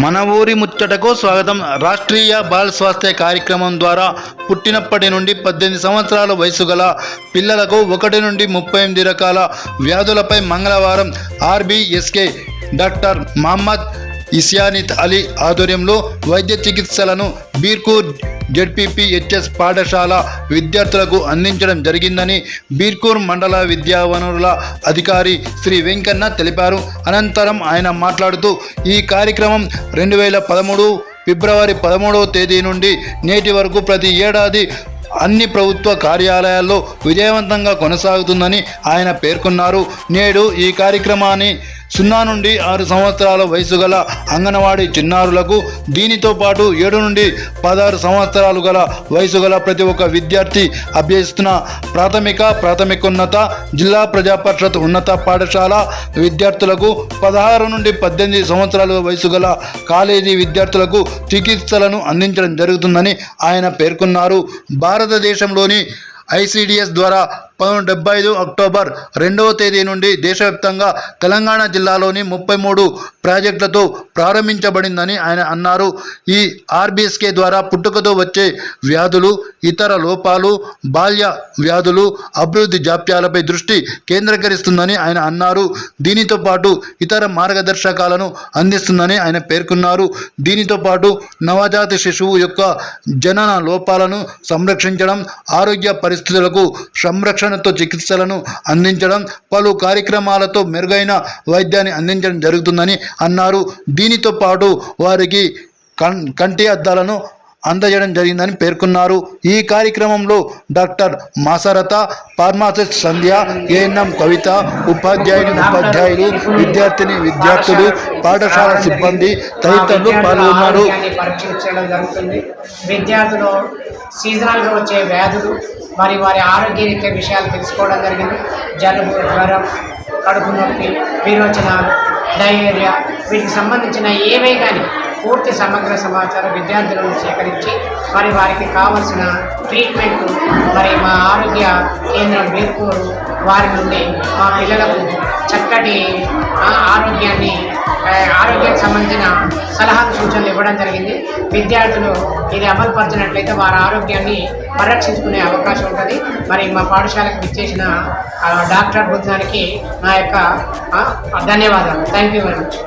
మన ఊరి ముచ్చటకు స్వాగతం. రాష్ట్రీయ బాల్ స్వాస్థ్య కార్యక్రమం ద్వారా పుట్టినప్పటి నుండి పద్దెనిమిది సంవత్సరాల వయసు గల పిల్లలకు ఒకటి నుండి ముప్పై ఎనిమిది రకాల వ్యాధులపై మంగళవారం ఆర్బీఎస్కే డాక్టర్ మహమ్మద్ ఇస్యానిత్ అలీ ఆధ్వర్యంలో వైద్య చికిత్సలను బీర్కూర్ జెడ్పీపీహెచ్ఎస్ పాఠశాల విద్యార్థులకు అందించడం జరిగిందని బీర్కూర్ మండల విద్యా వనరుల అధికారి శ్రీ వెంకన్న తెలిపారు. అనంతరం ఆయన మాట్లాడుతూ ఈ కార్యక్రమం రెండు వేల పదమూడు ఫిబ్రవరి పదమూడవ తేదీ నుండి నేటి వరకు ప్రతి ఏడాది అన్ని ప్రభుత్వ కార్యాలయాల్లో విజయవంతంగా కొనసాగుతుందని ఆయన పేర్కొన్నారు. నేడు ఈ కార్యక్రమాన్ని సున్నా నుండి ఆరు సంవత్సరాల వయసు గల అంగన్వాడీ చిన్నారులకు దీనితో పాటు ఏడు నుండి పదహారు సంవత్సరాలు గల వయసు గల ప్రతి ఒక్క విద్యార్థి అభ్యసిస్తున్న ప్రాథమిక ప్రాథమికోన్నత జిల్లా ప్రజా పరిషత్ ఉన్నత పాఠశాల విద్యార్థులకు పదహారు నుండి పద్దెనిమిది సంవత్సరాల వయసు గల కాలేజీ విద్యార్థులకు చికిత్సలను అందించడం జరుగుతుందని ఆయన పేర్కొన్నారు. భారతదేశంలోని ఐసిడిఎస్ ద్వారా పంతొమ్మిది డెబ్బై ఐదు అక్టోబర్ రెండవ తేదీ నుండి దేశవ్యాప్తంగా తెలంగాణ జిల్లాలోని ముప్పై మూడు ప్రాజెక్టులతో ప్రారంభించబడిందని ఆయన అన్నారు. ఈ ఆర్బీఎస్కే ద్వారా పుట్టుకతో వచ్చే వ్యాధులు ఇతర లోపాలు బాల్య వ్యాధులు అభివృద్ధి జాప్యాలపై దృష్టి కేంద్రీకరిస్తుందని ఆయన అన్నారు. దీనితో పాటు ఇతర మార్గదర్శకాలను అందిస్తుందని ఆయన పేర్కొన్నారు. దీనితో పాటు నవజాత శిశువు యొక్క జనన లోపాలను సంరక్షించడం ఆరోగ్య పరిస్థితులకు సంరక్షణ సంరక్షణతో చికిత్సలను అందించడం పలు కార్యక్రమాలతో మెరుగైన వైద్యాన్ని అందించడం జరుగుతుందని అన్నారు. దీనితో పాటు వారికి కం కంటి అద్దాలను అందజేయడం జరిగిందని పేర్కొన్నారు. ఈ కార్యక్రమంలో doctor Masarath pharmacist Sandhya ANM Kavitha ఉపాధ్యాయుని ఉపాధ్యాయులు విద్యార్థిని విద్యార్థులు పాఠశాల సిబ్బంది తదితరులు పాల్గొన్నారు. విద్యార్థులు సీజనల్గా వచ్చే వ్యాధులు మరి వారి ఆరోగ్యరీత్యా విషయాలు తెలుసుకోవడం జరిగింది. జలుబు జ్వరం కడుపు నొప్పి విరోచనాలు డయేరియా వీటికి సంబంధించిన ఏవే కానీ పూర్తి సమగ్ర సమాచారం విద్యార్థులను సేకరించి మరి వారికి కావలసిన ట్రీట్మెంట్ మరి మా ఆరోగ్య కేంద్రం బీర్కూరు వారి నుండి మా పిల్లలకు చక్కటి ఆరోగ్యాన్ని ఆరోగ్యానికి సంబంధించిన సలహాలు సూచనలు ఇవ్వడం జరిగింది. విద్యార్థులు ఇది అమలు పరిచినట్లయితే వారి ఆరోగ్యాన్ని పరిరక్షించుకునే అవకాశం ఉంటుంది. మరి మా పాఠశాలకు ఇచ్చేసిన డాక్టర్ బృందానికి నా యొక్క ధన్యవాదాలు. Thank you very much